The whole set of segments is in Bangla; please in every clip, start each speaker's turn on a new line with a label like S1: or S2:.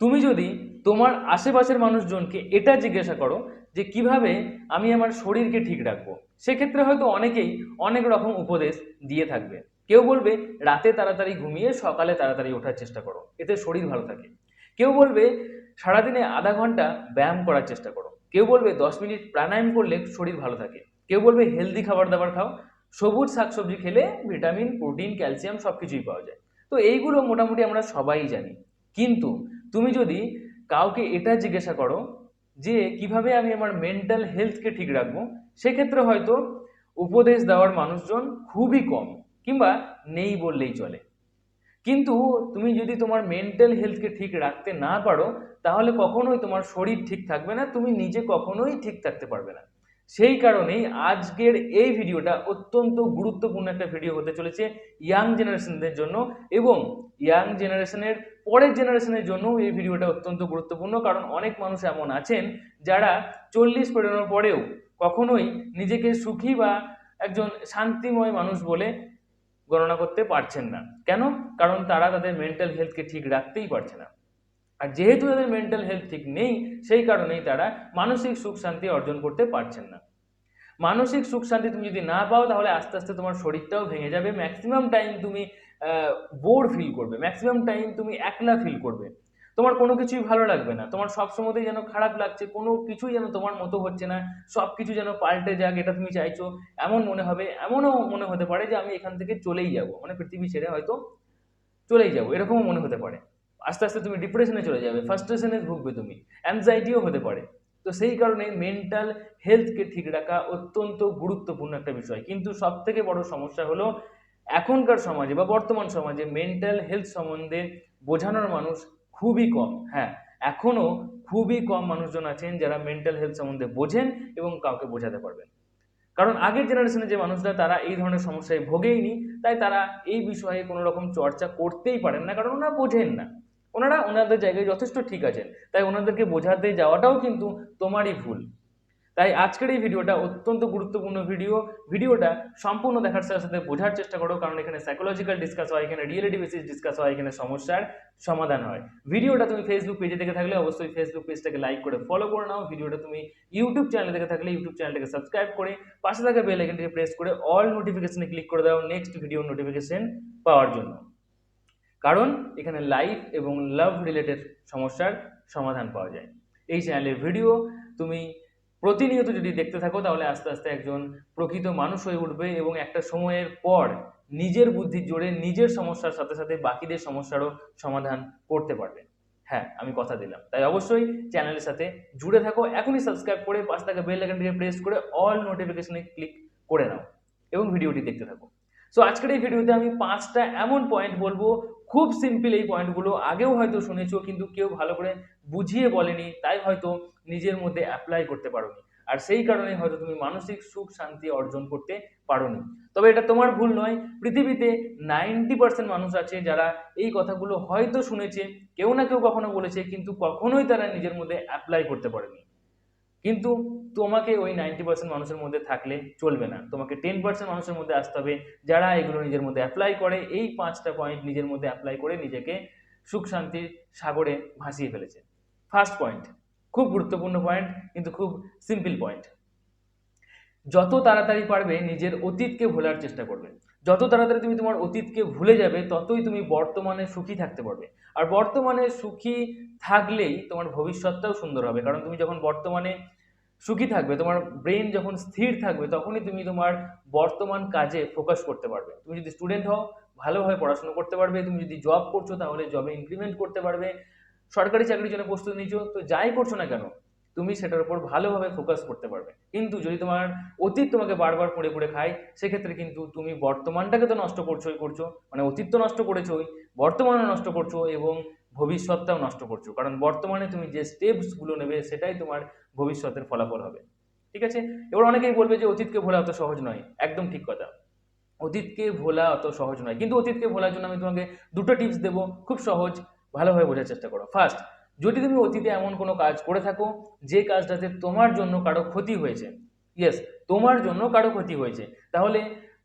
S1: তুমি যদি তোমার আশেপাশের মানুষজনকে এটা জিজ্ঞাসা করো যে কীভাবে আমি আমার শরীরকে ঠিক রাখব, সেক্ষেত্রে হয়তো অনেকেই অনেক রকম উপদেশ দিয়ে থাকবে। কেউ বলবে, রাতে তাড়াতাড়ি ঘুমিয়ে সকালে তাড়াতাড়ি ওঠার চেষ্টা করো, এতে শরীর ভালো থাকে। কেউ বলবে, সারাদিনে আধা ঘণ্টা ব্যায়াম করার চেষ্টা করো। কেউ বলবে, দশ মিনিট প্রাণায়াম করলে শরীর ভালো থাকে। কেউ বলবে, হেলদি খাবার দাবার খাও। সবুজ শাকসবজি খেলে ভিটামিন, প্রোটিন, ক্যালসিয়াম সব কিছুই পাওয়া যায়। তো এইগুলো মোটামুটি আমরা সবাই জানি। কিন্তু তুমি যদি কাউকে এটা জিজ্ঞাসা করো যে কীভাবে আমি আমার মেন্টাল হেলথকে ঠিক রাখব, সেক্ষেত্রে হয়তো উপদেশ দেওয়ার মানুষজন খুবই কম কিংবা নেই বললেই চলে। কিন্তু তুমি যদি তোমার মেন্টাল হেলথকে ঠিক রাখতে না পারো, তাহলে কখনোই তোমার শরীর ঠিক থাকবে না, তুমি নিজে কখনোই ঠিক থাকতে পারবে না। সেই কারণেই আজকের এই ভিডিওটা অত্যন্ত গুরুত্বপূর্ণ একটা ভিডিও হতে চলেছে ইয়াং জেনারেশনদের জন্য এবং ইয়াং জেনারেশনের পরের জেনারেশনের জন্য এই ভিডিওটা অত্যন্ত গুরুত্বপূর্ণ, কারণ অনেক মানুষ এমন আছেন যারা চল্লিশ পেরোনোর পরেও কখনোই নিজেকে সুখী বা একজন শান্তিময় মানুষ বলে গণনা করতে পারছেন না। কেন? কারণ তারা তাদের মেন্টাল হেলথকে ঠিক রাখতেই পারছে না। আর যেহেতু তাদের মেন্টাল হেলথ ঠিক নেই, সেই কারণেই তারা মানসিক সুখ শান্তি অর্জন করতে পারছেন না। মানসিক সুখ শান্তি তুমি যদি না পাও, তাহলে আস্তে আস্তে তোমার শরীরটাও ভেঙে যাবে। ম্যাক্সিমাম টাইম তুমি বোর ফিল করবে। ম্যাক্সিমাম টাইম তুমি একলা ফিল করবে। তোমার কোনো কিছুই ভালো লাগবে না। তোমার সব সময়তেই যেন খারাপ লাগছে, কোনো কিছুই যেন তোমার মতো হচ্ছে না। সব কিছু যেন পাল্টে যাক, এটা তুমি চাইছো। এমন মনে হবে, এমনও মনে হতে পারে যে আমি এখান থেকে চলেই যাব। মানে পৃথিবী ছেড়ে হয়তো চলেই যাব। এরকমও মনে হতে পারে। আস্তে আস্তে তুমি ডিপ্রেশনে চলে যাবে ফার্স্ট্রেশনে ভুগবে তুমি। অ্যাংজাইটিও হতে পারে। তো সেই কারণে মেন্টাল হেলথকে ঠিক রাখা অত্যন্ত গুরুত্বপূর্ণ একটা বিষয়। কিন্তু সব থেকে বড় সমস্যা হলো এখনকার সমাজে বা বর্তমান সমাজে মেন্টাল হেলথ সম্বন্ধে বোঝানোর মানুষ খুবই কম। হ্যাঁ এখনও খুবই কম মানুষজন আছেন যারা মেন্টাল হেলথ সম্বন্ধে বোঝেন এবং কাউকে বোঝাতে পারবেন। কারণ আগের জেনারেশনে যে মানুষরা, তারা এই ধরনের সমস্যায় ভোগেইনি, তাই তারা এই বিষয়ে কোনো রকম চর্চা করতেই পারেন না, কারণ ওনারা বোঝেন না। ওনারা ওনাদের জায়গায় যথেষ্ট ঠিক আছেন, তাই ওনাদেরকে বোঝাতে যাওয়াটাও কিন্তু তোমারই ভুল। তাই আজকের এই ভিডিওটা অত্যন্ত গুরুত্বপূর্ণ ভিডিও ভিডিওটা সম্পূর্ণ দেখার সাথে সাথে বোঝার চেষ্টা করো, কারণ এখানে সাইকোলজিক্যাল ডিসকাস হয়, এখানে রিয়েলিটি বেসিস ডিসকাস হয়, এখানে সমস্যার সমাধান হয়। ভিডিওটা তুমি ফেসবুক পেজে দেখে থাকলে অবশ্যই ফেসবুক পেজটাকে লাইক করে ফলো করে নাও। ভিডিওটা তুমি ইউটিউব চ্যানেলে দেখে থাকলে ইউটিউব চ্যানেলটাকে সাবস্ক্রাইব করে পাশে থাকা বেল আইকনটিকে প্রেস করে অল নোটিফিকেশনে ক্লিক করে দাও নেক্সট ভিডিও নোটিফিকেশন পাওয়ার জন্য। কারণ এখানে লাইফ এবং লাভ রিলেটেড সমস্যার সমাধান পাওয়া যায়। এই চ্যানেলের ভিডিও তুমি প্রতিনিয়ত যদি দেখতে থাকো, তাহলে আস্তে আস্তে একজন প্রকৃত মানুষ হয়ে উঠবে এবং একটা সময়ের পর নিজের বুদ্ধির জোরে নিজের সমস্যার সাথে সাথে বাকিদের সমস্যারও সমাধান করতে পারবে। হ্যাঁ আমি কথা দিলাম। তাই অবশ্যই চ্যানেলের সাথে জুড়ে থাকো। এখনই সাবস্ক্রাইব করে পাশে থাকা বেল আইকনটিকে প্রেস করে অল নোটিফিকেশনে ক্লিক করে নাও এবং ভিডিওটি দেখতে থাকো। সো আজকের এই ভিডিওতে আমি পাঁচটা এমন পয়েন্ট বলব, খুব সিম্পল এই পয়েন্টগুলো আগেও হয়তো শুনেছো, কিন্তু কেউ ভালো করে বুঝিয়ে বলেনি, তাই হয়তো নিজের মধ্যে অ্যাপ্লাই করতে পারোনি। আর সেই কারণে হয়তো তুমি মানসিক সুখ শান্তি অর্জন করতে পারোনি। তবে এটা তোমার ভুল নয়, পৃথিবীতে নাইনটি পার্সেন্ট মানুষ আছে যারা এই কথাগুলো হয়তো শুনেছে, কেউ না কেউ কখনো বলেছে, কিন্তু কখনোই তারা নিজের মধ্যে অ্যাপ্লাই করতে পারেনি। কিন্তু তোমাকে ওই নাইনটি পার্সেন্ট মানুষের মধ্যে থাকলে চলবে না। তোমাকে টেন পার্সেন্ট মানুষের মধ্যে আসতে হবে, যারা এগুলো নিজের মধ্যে অ্যাপ্লাই করে, এই পাঁচটা পয়েন্ট নিজের মধ্যে অ্যাপ্লাই করে নিজেকে সুখ শান্তির সাগরে ভাসিয়ে ফেলেছে। ফার্স্ট পয়েন্ট খুব গুরুত্বপূর্ণ পয়েন্ট কিন্তু খুব সিম্পল পয়েন্ট যত তাড়াতাড়ি পারবে, নিজের অতীতকে ভোলার চেষ্টা করবে। যত তাড়াতাড়ি তুমি তোমার অতীতকে ভুলে যাবে, ততই তুমি বর্তমানে সুখী থাকতে পারবে। আর বর্তমানে সুখী থাকলেই তোমার ভবিষ্যৎটাও সুন্দর হবে। কারণ তুমি যখন বর্তমানে সুখী থাকবে, তোমার ব্রেন যখন স্থির থাকবে, তখনই তুমি তোমার বর্তমান কাজে ফোকাস করতে পারবে। তুমি যদি স্টুডেন্ট হও, ভালোভাবে পড়াশোনা করতে পারবে। তুমি যদি জব করছ, তাহলে জবে ইনক্রিমেন্ট করতে পারবে। সরকারি চাকরির জন্য প্রস্তুতি নিচ্ছ, তো যাই করছ না কেন তুমি সেটার উপর ভালোভাবে ফোকাস করতে পারবে। কিন্তু যদি তোমার অতীত তোমাকে বারবার পড়ে পড়ে খায়, সেক্ষেত্রে কিন্তু তুমি বর্তমানটাকে তো নষ্ট করছোই করছ মানে অতীত তো নষ্ট করেছোই, বর্তমানও নষ্ট করছ এবং ভবিষ্যৎটাও নষ্ট করছ। কারণ বর্তমানে তুমি যে স্টেপসগুলো নেবে, সেটাই তোমার ভবিষ্যতের ফলাফল হবে। ঠিক আছে? এবার অনেকেই বলবে যে অতীতকে ভোলা অত সহজ নয়। একদম ঠিক কথা। অতীতকে ভোলা অত সহজ নয়। কিন্তু অতীতকে ভোলার জন্য আমি তোমাকে দুটো টিপস দেবো। খুব সহজ, ভালোভাবে বোঝার চেষ্টা করো। ফার্স্ট যদি তুমি অতীতে এমন কোনো কাজ করে থাকো, যে কাজটাতে তোমার জন্য কারও ক্ষতি হয়েছে ইয়েস তোমার জন্য কারও ক্ষতি হয়েছে, তাহলে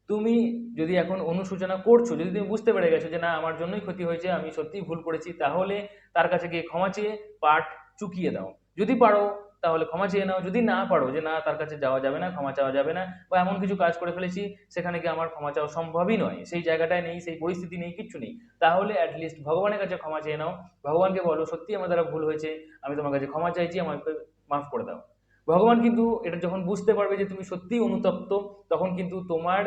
S1: তুমি যদি এখন অনুশোচনা করছ, যদি তুমি বুঝতে পেরে গেছো যে না, আমার জন্যই ক্ষতি হয়েছে, আমি সত্যিই ভুল করেছি, তাহলে তার কাছে গিয়ে ক্ষমা চেয়ে পাঠ চুকিয়ে দাও। যদি পারো তাহলে ক্ষমা চেয়ে নাও। যদি না পারো যে না, তার কাছে যাওয়া যাবে না, ক্ষমা চাওয়া যাবে না, বা এমন কিছু কাজ করে ফেলেছি, সেখানে গিয়ে আমার ক্ষমা চাওয়া সম্ভবই নয়। সেই জায়গাটায় নেই, সেই পরিস্থিতি নেই, কিচ্ছু নেই। তাহলে অ্যাটলিস্ট ভগবানের কাছে ক্ষমা চেয়ে নাও। ভগবানকে বলো সত্যি আমার দ্বারা ভুল হয়েছে, আমি তোমার কাছে ক্ষমা চাইছি, আমাকে মাফ করে দাও। ভগবান কিন্তু এটা যখন বুঝতে পারবে যে তুমি সত্যিই অনুতপ্ত, তখন কিন্তু তোমার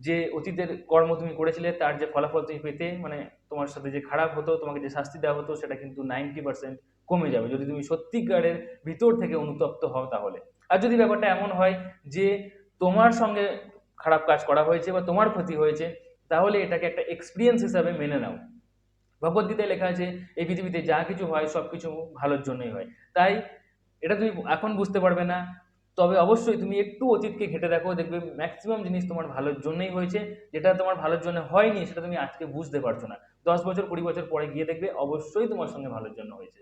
S1: যে অতীতের কর্ম তুমি করেছিলে, তার যে ফলাফল তুমি পেতে মানে তোমার সাথে যে খারাপ হতো, তোমাকে যে শাস্তি দেওয়া হতো, সেটা কিন্তু নাইনটি পার্সেন্ট কমে যাবে। যদি তুমি সত্যিকারের ভিতর থেকে অনুতপ্ত হও তাহলে। আর যদি ব্যাপারটা এমন হয় যে তোমার সঙ্গে খারাপ কাজ করা হয়েছে বা তোমার ক্ষতি হয়েছে, তাহলে এটাকে একটা এক্সপিরিয়েন্স হিসাবে মেনে নাও। ভগবদ্গীতায় লেখা আছে, এই পৃথিবীতে যা কিছু হয় সব কিছু ভালোর জন্যই হয়। তাই এটা তুমি এখন বুঝতে পারবে না। তবে অবশ্যই তুমি একটু অতীতকে ঘেটে দেখো, দেখবে ম্যাক্সিমাম জিনিস তোমার ভালোর জন্যই হয়েছে। যেটা তোমার ভালোর জন্য হয়নি, সেটা তুমি আজকে বুঝতে পারছ না। দশ বছর, কুড়ি বছর পরে গিয়ে দেখবে অবশ্যই তোমার সঙ্গে ভালোর জন্য হয়েছে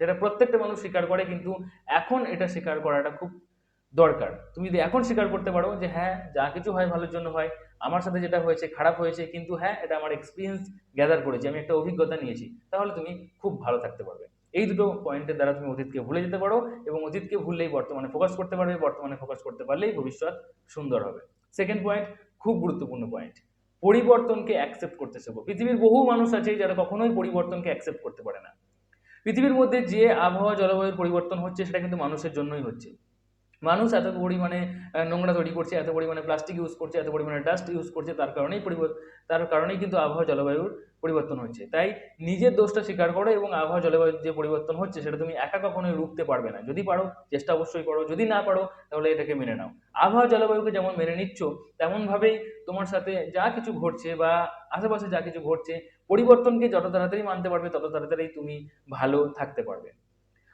S1: সেটা প্রত্যেকটা মানুষ স্বীকার করে, কিন্তু এখন এটা স্বীকার করাটা খুব দরকার। তুমি যদি এখন স্বীকার করতে পারো যে হ্যাঁ যা কিছু হয় ভালোর জন্য হয়, আমার সাথে যেটা হয়েছে খারাপ হয়েছে, কিন্তু হ্যাঁ এটা আমার এক্সপিরিয়েন্স গ্যাদার করেছি, আমি একটা অভিজ্ঞতা নিয়েছি, তাহলে তুমি খুব ভালো থাকতে পারবে। এই দুটো পয়েন্টের দ্বারা তুমি অতীতকে ভুলে যেতে পারো এবং অতীতকে ভুললেই বর্তমানে ফোকাস করতে পারবে, বর্তমানে ফোকাস করতে পারলেই ভবিষ্যৎ সুন্দর হবে। সেকেন্ড পয়েন্ট খুব গুরুত্বপূর্ণ পয়েন্ট পরিবর্তনকে অ্যাকসেপ্ট করতে শেখো। পৃথিবীর বহু মানুষ আছে যারা কখনোই পরিবর্তনকে অ্যাকসেপ্ট করতে পারে না। পৃথিবীর মধ্যে যে আবহাওয়া জলবায়ুর পরিবর্তন হচ্ছে সেটা কিন্তু মানুষের জন্যই হচ্ছে। মানুষ এত পরিমাণে নোংরা তৈরি করছে, এত পরিমাণে প্লাস্টিক ইউজ করছে, এত পরিমাণে ডাস্ট ইউজ করছে, তার কারণেই পরিবর্তন তার কারণেই কিন্তু আবহাওয়া জলবায়ুর পরিবর্তন হচ্ছে। তাই নিজের দোষটা স্বীকার করো এবং আবহাওয়া জলবায়ুর যে পরিবর্তন হচ্ছে, সেটা তুমি একা কখনোই রুখতে পারবে না। যদি পারো, চেষ্টা অবশ্যই করো, যদি না পারো, তাহলে এটাকে মেনে নাও। আবহাওয়া জলবায়ুকে যেমন মেনে নিচ্ছ, তেমনভাবেই তোমার সাথে যা কিছু ঘটছে বা আশেপাশে যা কিছু ঘটছে, পরিবর্তনকে যত তাড়াতাড়ি মানতে পারবে, তত তাড়াতাড়ি তুমি ভালো থাকতে পারবে।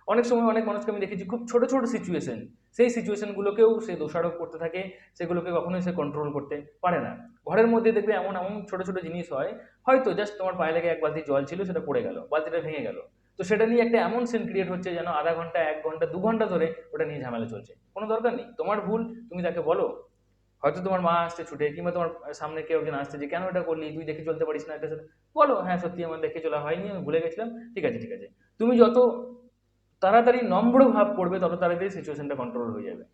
S1: অনেক সময় অনেক মানুষকে আমি দেখেছি খুব ছোট ছোট সিচুয়েশন সেই সিচুয়েশনগুলোকেও সে দোষারোপ করতে থাকে, সেগুলোকে কখনোই সে কন্ট্রোল করতে পারে না। ঘরের মধ্যে দেখবে এমন এমন ছোট ছোট জিনিস হয়, হয়তো জাস্ট তোমার পায়ে লেগে এক বালতি জল ছিল, সেটা পড়ে গেল, বালতিটা ভেঙে গেল। তো সেটা নিয়ে একটা এমন সিন ক্রিয়েট হচ্ছে যেন আধা ঘণ্টা, এক ঘণ্টা, দু ঘণ্টা ধরে ওটা নিয়ে ঝামেলা চলছে। কোনো দরকার নেই, তোমার ভুল, তুমি তাকে বলো। হয়তো তোমার মা আসছে ছুটে, কিংবা তোমার সামনে কেউ একজন আসছে যে, কেন এটা করলি? তুই দেখে চলতে পারিস না এটা। বলো হ্যাঁ সত্যি আমার দেখে চলা হয়নি, আমি ভুলে গেছিলাম। ঠিক আছে ঠিক আছে। তুমি যত তাড়াতাড়ি নম্র ভাব করবে তত তাড়াতাড়ি সিচুয়েশনটা কন্ট্রোল হয়ে যাবে।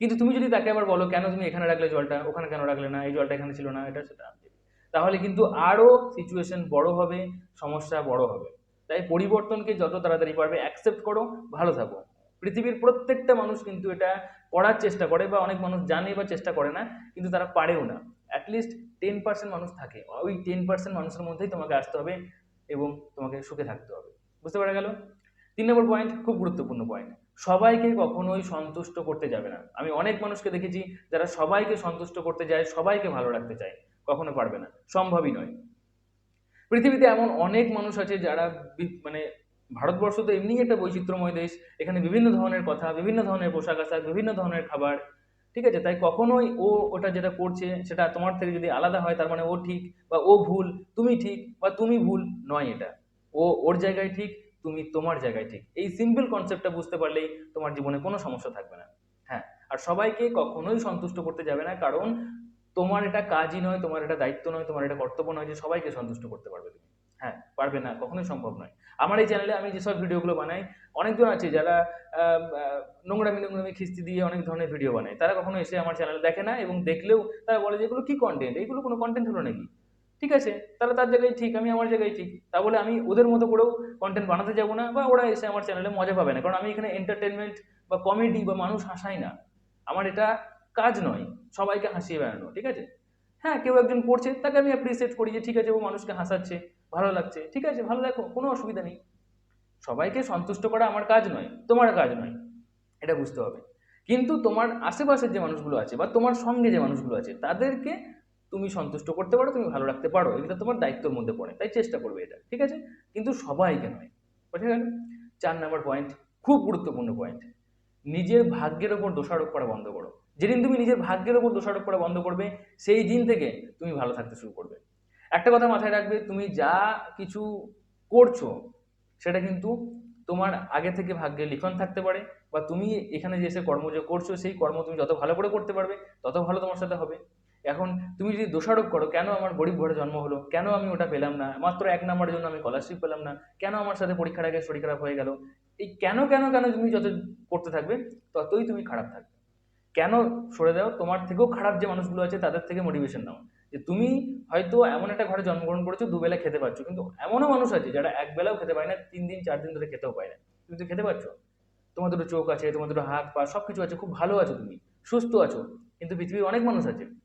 S1: কিন্তু তুমি যদি তাকে আবার বলো, কেন তুমি এখানে রাখলে জলটা? ওখানে কেন রাখলে না? এই জলটা এখানে ছিল না? এটা সেটা তাহলে কিন্তু আরও সিচুয়েশন বড় হবে, সমস্যা বড় হবে। তাই পরিবর্তনকে যত তাড়াতাড়ি পারবে অ্যাকসেপ্ট করো, ভালো থাকো। পৃথিবীর প্রত্যেকটা মানুষ কিন্তু এটা করার চেষ্টা করে বা অনেক মানুষ জানে বা চেষ্টা করে না, কিন্তু তারা পারেও না। অ্যাটলিস্ট টেন পার্সেন্ট মানুষ থাকে। ওই টেন পার্সেন্ট মানুষের মধ্যেই তোমাকে আসতে হবে এবং তোমাকে সুখে থাকতে হবে। বুঝতে পারা গেল? তিন নম্বর পয়েন্ট খুব গুরুত্বপূর্ণ পয়েন্ট সবাইকে কখনোই সন্তুষ্ট করতে যাবে না। আমি অনেক মানুষকে দেখেছি, যারা সবাইকে সন্তুষ্ট করতে যায়, সবাইকে ভালো রাখতে চায়, কখনো পারবে না। সম্ভবই নয়। পৃথিবীতে এমন অনেক মানুষ আছে, যারা মানে ভারতবর্ষ তো এমনি একটা বৈচিত্র্যময় দেশ। এখানে বিভিন্ন ধরনের কথা, বিভিন্ন ধরনের পোশাক আশাক, বিভিন্ন ধরনের খাবার, ঠিক আছে? তাই কখনোই ও ওটা যেটা করছে, সেটা তোমার থেকে যদি আলাদা হয়, তার মানে ও ঠিক বা ও ভুল, তুমি ঠিক বা তুমি ভুল, নয় এটা। ও, ওর জায়গায় ঠিক তুমি তোমার জায়গায় ঠিক। এই সিম্পল কনসেপ্টটা বুঝতে পারলেই তোমার জীবনে কোনো সমস্যা থাকবে না। হ্যাঁ আর সবাইকে কখনোই সন্তুষ্ট করতে যাবে না, কারণ তোমার এটা কাজই নয়, তোমার এটা দায়িত্ব নয়, তোমার এটা কর্তব্য নয় যে সবাইকে সন্তুষ্ট করতে পারবে তুমি। হ্যাঁ পারবে না, কখনোই সম্ভব নয়। আমার এই চ্যানেলে আমি যেসব ভিডিওগুলো বানাই, অনেকজন আছে যারা নোংরামি নোংরামি, খিস্তি দিয়ে অনেক ধরনের ভিডিও বানায়। তারা কখনো এসে আমার চ্যানেলে দেখে না এবং দেখলেও তারা বলে যে এগুলো কি কন্টেন্ট এগুলো কোনো কন্টেন্ট হলো নাকি? ঠিক আছে? তাহলে তার জায়গায় ঠিক, আমি আমার জায়গায় ঠিক। তা বলে আমি ওদের মতো করেও কন্টেন্ট বানাতে যাব না বা ওরা এসে আমার চ্যানেলে মজা পাবে না। কারণ আমি এখানে এন্টারটেনমেন্ট বা কমেডি বা মানুষ হাসাই না। আমার এটা কাজ নয়। সবাইকে হাসিয়ে বেড়ানো, ঠিক আছে? হ্যাঁ কেউ একজন করছে, তাকে আমি অ্যাপ্রিসিয়েট করি যে ঠিক আছে, ও মানুষকে হাসাচ্ছে, ভালো লাগছে। ঠিক আছে, ভালো দেখো, কোনো অসুবিধা নেই। সবাইকে সন্তুষ্ট করা আমার কাজ নয়, তোমার কাজ নয়, এটা বুঝতে হবে। কিন্তু তোমার আশেপাশের যে মানুষগুলো আছে বা তোমার সঙ্গে যে মানুষগুলো আছে, তাদেরকে তুমি সন্তুষ্ট করতে পারো, তুমি ভালো রাখতে পারো। এটা তোমার দায়িত্বের মধ্যে পড়ে, তাই চেষ্টা করবে এটা, ঠিক আছে? কিন্তু সবাইকে নয়, বুঝে গেল? চার নাম্বার পয়েন্ট খুব গুরুত্বপূর্ণ পয়েন্ট নিজের ভাগ্যের ওপর দোষারোপ করা বন্ধ করো। যেদিন তুমি নিজের ভাগ্যের ওপর দোষারোপ করা বন্ধ করবে, সেই দিন থেকে তুমি ভালো থাকতে শুরু করবে। একটা কথা মাথায় রাখবে, তুমি যা কিছু করছ, সেটা কিন্তু তোমার আগে থেকে ভাগ্যে লিখন থাকতে পারে, বা তুমি এখানে যে এসে কর্ম যে করছ, সেই কর্ম তুমি যত ভালো করে করতে পারবে, তত ভালো তোমার সাথে হবে। এখন তুমি যদি দোষারোপ করো, কেন আমার গরিব ঘরে জন্ম হলো? কেন আমি ওটা পেলাম না? মাত্র এক নম্বরের জন্য আমি স্কলারশিপ পেলাম না? কেন আমার সাথে পরীক্ষার আগে শরীর খারাপ হয়ে গেল? এই কেন কেন কেন তুমি যত করতে থাকবে, ততই তুমি খারাপ থাকবে। কেন সরে দাও? তোমার থেকেও খারাপ যে মানুষগুলো আছে, তাদের থেকে মোটিভেশন নাও। যে তুমি হয়তো এমন একটা ঘরে জন্মগ্রহণ করেছ, দুবেলা খেতে পারছ, কিন্তু এমনও মানুষ আছে যারা এক বেলাও খেতে পায় না, তিন দিন, চার দিন ধরে খেতেও পায় না। তুমি তো খেতে পারছ? তোমার দুটো চোখ আছে, তোমার দুটো হাত পা সব কিছু আছে, খুব ভালো আছো তুমি, সুস্থ আছো, কিন্তু পৃথিবীর অনেক মানুষ আছে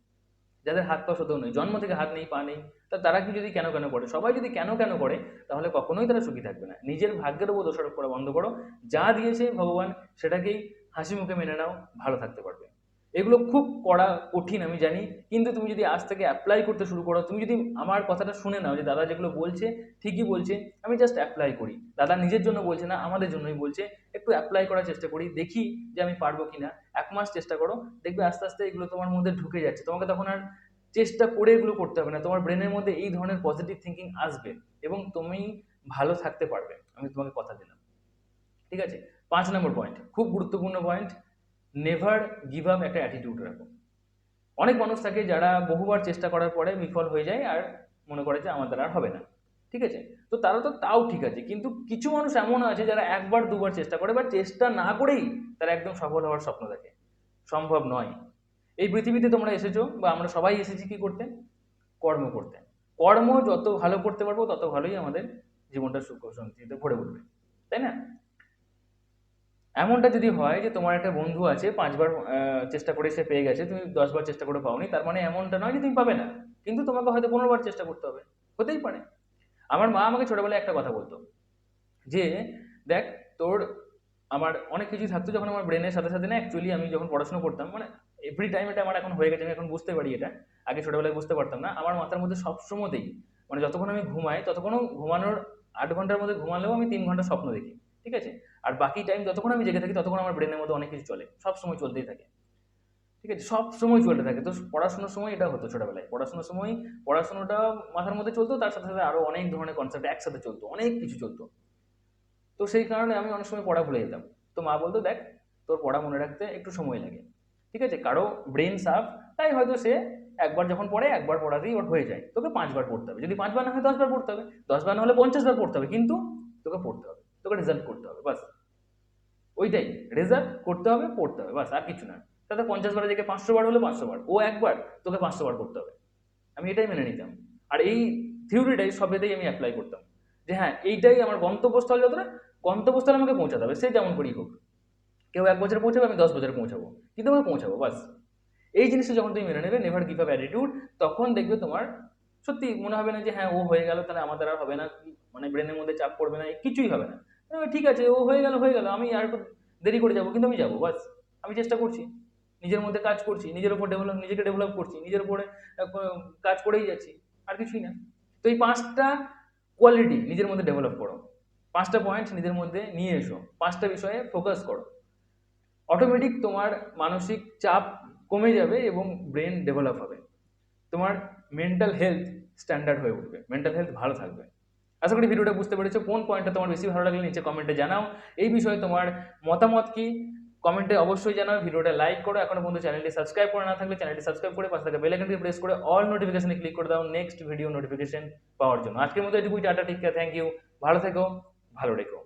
S1: যাদের হাত পা সতেও নেই জন্ম থেকে হাত নেই, পা নেই, তা তারা কি যদি কেন কেন করে সবাই যদি কেন কেন করে তাহলে কখনোই তারা সুখী থাকবে না। নিজের ভাগ্যের উপর দোষারোপ করা বন্ধ করো। যা দিয়েছে ভগবান, সেটাকেই হাসি মুখে মেনে নাও, ভালো থাকতে পারবে। এগুলো খুব করা কঠিন, আমি জানি। কিন্তু তুমি যদি আজ থেকে অ্যাপ্লাই করতে শুরু করো, তুমি যদি আমার কথাটা শুনে নাও যে দাদা যেগুলো বলছে, ঠিকই বলছে, আমি জাস্ট অ্যাপ্লাই করি। দাদা নিজের জন্য বলছে না, আমাদের জন্যই বলছে। একটু অ্যাপ্লাই করার চেষ্টা করি, দেখি যে আমি পারব কিনা। এক মাস চেষ্টা করো, দেখবে আস্তে আস্তে এগুলো তোমার মধ্যে ঢুকে যাচ্ছে। তোমাকে তখন আর চেষ্টা করে এগুলো করতে হবে না। তোমার ব্রেনের মধ্যে এই ধরনের পজিটিভ থিঙ্কিং আসবে এবং তুমি ভালো থাকতে পারবে। আমি তোমাকে কথা দিলাম। ঠিক আছে? পাঁচ নম্বর পয়েন্ট খুব গুরুত্বপূর্ণ পয়েন্ট নেভার গিভ আপ একটা অ্যাটিটিউড রাখো। অনেক মানুষ থাকে যারা বহুবার চেষ্টা করার পরে বিফল হয়ে যায় আর মনে করে যে আমার দ্বারা আর হবে না, ঠিক আছে? তো তারা তো তাও ঠিক আছে, কিন্তু কিছু মানুষ এমন আছে যারা একবার, দুবার চেষ্টা করে বা চেষ্টা না করেই তারা একদম সফল হওয়ার স্বপ্ন দেখে। সম্ভব নয়। এই পৃথিবীতে তোমরা এসেছ বা আমরা সবাই এসেছি কি করতে? কর্ম করতে। কর্ম যত ভালো করতে পারব, তত ভালোই আমাদের জীবনটা সুখ শান্তিতে ভরে উঠবে, তাই না? এমনটা যদি হয় যে তোমার একটা বন্ধু আছে, পাঁচবার চেষ্টা করে সে পেয়ে গেছে, তুমি দশবার চেষ্টা করে পাওনি, তার মানে এমনটা নয় যে তুমি পাবে না। কিন্তু তোমাকে হয়তো পনেরোবার চেষ্টা করতে হবে। হতেই পারে। আমার মা আমাকে ছোটবেলায় একটা কথা বলতো যে, দেখ, তোর আমার অনেক কিছুই থাকতো যখন আমার ব্রেনের সাথে সাথে না অ্যাকচুয়ালি আমি যখন পড়াশোনা করতাম মানে এভরি টাইম এটা আমার এখন হয়ে গেছে, আমি এখন বুঝতে পারি এটা। আগে ছোটবেলায় বুঝতে পারতাম না। আমার মাথার মধ্যে সব সময়তেই মানে যতক্ষণ আমি ঘুমাই, ততক্ষণও ঘুমানোর আট ঘণ্টার মধ্যে ঘুমালেও আমি তিন ঘণ্টা স্বপ্ন দেখি। ঠিক আছে? আর বাকি টাইম যতক্ষণ আমি জেগে থাকি, ততক্ষণ আমার ব্রেনের মধ্যে অনেক কিছু চলে। সব সময় চলতেই থাকে। ঠিক আছে? সব সময় চলতে থাকে। তো পড়াশোনার সময় এটা হতো ছোটবেলায়। পড়াশোনার সময় পড়াশোনাটা মাথার মধ্যে চলতো, তার সাথে সাথে আরও অনেক ধরনের কনসেপ্ট একসাথে চলতো। অনেক কিছু চলতো। তো সেই কারণে আমি অনেক সময় পড়া ভুলে যেতাম। তো মা বলতো, দেখ, তোর পড়া মনে রাখতে একটু সময় লাগে। ঠিক আছে? কারও ব্রেন সাফ তাই হয়তো সে একবার যখন পড়ে, একবার পড়াতেই ওর হয়ে যায়। তোকে পাঁচবার পড়তে হবে। যদি পাঁচবার না হয়, দশবার পড়তে হবে। দশবার না হলে পঞ্চাশবার পড়তে হবে। কিন্তু তোকে পড়তে হবে। তোকে রেজাল্ট করতে হবে, বাস। ওইটাই রেজাল্ট করতে হবে, পড়তে হবে, বাস, আর কিছু না। তাতে পঞ্চাশ বারের দিকে পাঁচশো বার হলে পাঁচশো বার। ও একবার, তোকে পাঁচশো বার করতে হবে। আমি এটাই মেনে নিতাম। আর এই থিওরিটাই সবেতেই আমি অ্যাপ্লাই করতাম। যে হ্যাঁ এইটাই আমার গন্তব্যস্থল যতটা, গন্তব্যস্থলে আমাকে পৌঁছাতে হবে, সে যেমন করেই হোক। কেউ এক বছরে পৌঁছাবে, আমি দশ বছরে পৌঁছাবো। কিন্তু আমাকে পৌঁছাবো, বাস। এই জিনিসটা যখন তুমি মেনে নেবে নেভার গিভ আপ অ্যাটিটিউড তখন দেখবে তোমার সত্যি মনে হবে না যে হ্যাঁ ও হয়ে গেল, তাহলে আমার দ্বারা আর হবে না মানে ব্রেনের মধ্যে চাপ পড়বে না, কিছুই হবে না। ঠিক আছে, ও হয়ে গেল হয়ে গেল, আমি আর একটু দেরি করে যাব, কিন্তু আমি যাব, বাস। আমি চেষ্টা করছি। নিজের মধ্যে কাজ করছি, নিজের উপর ডেভেলপ নিজেকে ডেভেলপ করছি, নিজের উপরে কাজ করেই যাচ্ছি, আর কিছুই না। তো এই পাঁচটা কোয়ালিটি নিজের মধ্যে ডেভেলপ করো। পাঁচটা পয়েন্ট নিজের মধ্যে নিয়ে এসো। পাঁচটা বিষয়ে ফোকাস করো। অটোমেটিক তোমার মানসিক চাপ কমে যাবে এবং ব্রেন ডেভেলপ হবে। তোমার মেন্টাল হেলথ স্ট্যান্ডার্ড হয়ে উঠবে। মেন্টাল হেলথ ভালো থাকবে। আশা করি ভিডিওটা বুঝতে পেরেছ। কোন পয়েন্টটা তোমার বেশি ভালো লাগলে নিচে কমেন্টে জানাও। এই বিষয়ে তোমার মতামত কি? কমেন্টে অবশ্যই জানাও। ভিডিওটা লাইক করো। এখনও পর্যন্ত চ্যানেলটি সাবস্ক্রাইব করে না থাকলে চ্যানেলটি সাবস্ক্রাইব করে পাশে থাকা বেলাইকনটি প্রেস করে অল নোটিফিকেশনে ক্লিক করে দাও। নেক্সট ভিডিও নোটিফিকেশন পাওয়ার জন্য। আজকের মতো এটুকুই। টাটা টিকা থ্যাংক ইউ ভালো থেকো, ভালো রেখো।